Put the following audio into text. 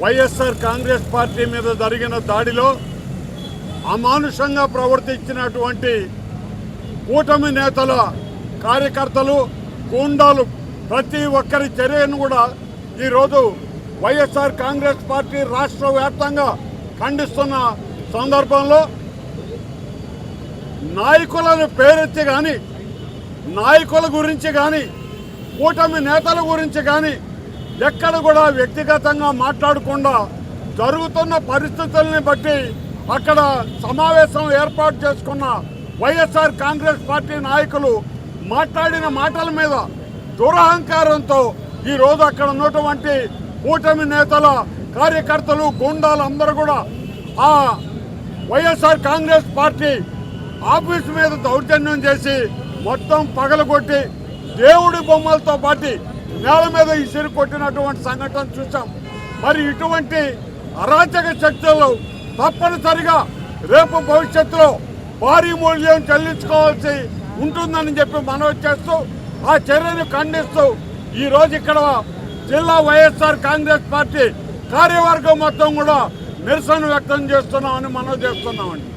YSR Congress party మీద జరిగిన దాడిలో అమానుషంగా ప్రవర్తించినటువంటి కూటమి నేతల కార్యకర్తలు గూండాలు ప్రతి ఒక్కరి చర్యను కూడా ఈరోజు వైఎస్ఆర్ కాంగ్రెస్ పార్టీ రాష్ట్ర వ్యాప్తంగా ఖండిస్తున్న సందర్భంలో నాయకులను పేరెత్తి కానీ నాయకుల గురించి కానీ కూటమి నేతల గురించి కానీ ఎక్కడ కూడా వ్యక్తిగతంగా మాట్లాడకుండా జరుగుతున్న పరిస్థితుల్ని బట్టి అక్కడ సమావేశం ఏర్పాటు చేసుకున్న వైఎస్ఆర్ కాంగ్రెస్ పార్టీ నాయకులు మాట్లాడిన మాటల మీద దురహంకారంతో ఈరోజు అక్కడ ఉన్నటువంటి కూటమి నేతల కార్యకర్తలు గుండాలు అందరూ కూడా ఆ వైఎస్ఆర్ కాంగ్రెస్ పార్టీ ఆఫీస్ మీద దౌర్జన్యం చేసి మొత్తం పగలగొట్టి దేవుడి బొమ్మలతో పాటు నేల మీద ఇసిరి కొట్టినటువంటి సంఘటన చూసాం మరి ఇటువంటి అరాచక శక్తులు తప్పనిసరిగా రేపు భవిష్యత్తులో భారీ మూల్యం చెల్లించుకోవాల్సి ఉంటుందని చెప్పి మనవి చేస్తూ ఆ చర్యను ఖండిస్తూ ఈ రోజు ఇక్కడ జిల్లా వైఎస్ఆర్ కాంగ్రెస్ పార్టీ కార్యవర్గం మొత్తం కూడా నిరసన వ్యక్తం చేస్తున్నామని మనం చేస్తున్నామండి.